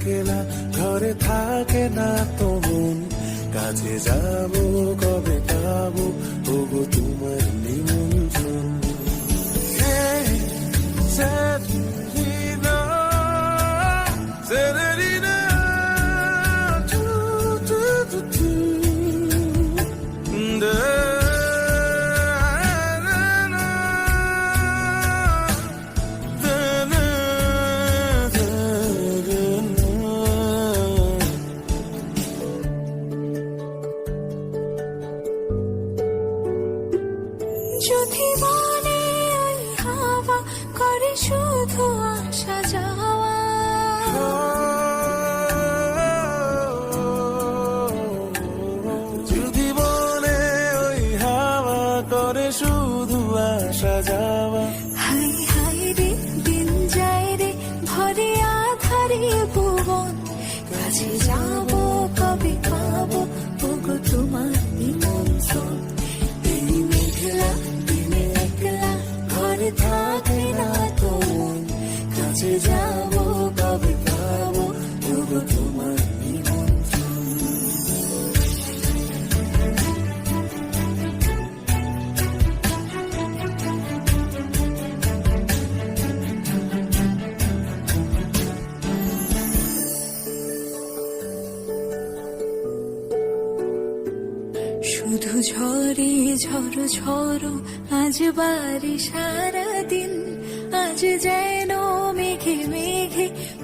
একলা ঘরে থাকে না তো মন। কাছে যাব কবে যদি মনে ওই হাওয়া করে শুধু আসা যাওয়া। যদি মনে ওই হাওয়া করে শুধু আসা যাওয়া। হাই হাই রে দিন যায় রে ভরে আধারে ভুবন। কাছে শুধু ঝরে ঝড়ো ঝড়ো আজ বাড়ি সারাদিন আজ যেন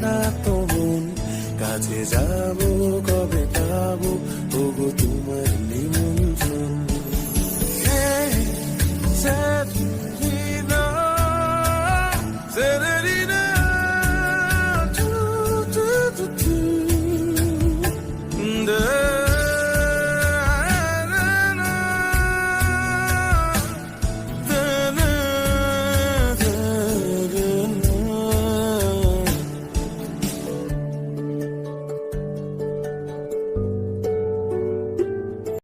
না তো মন কাছে যাব কবে পাবো? তবু তোমার নিমন্ত্রণ।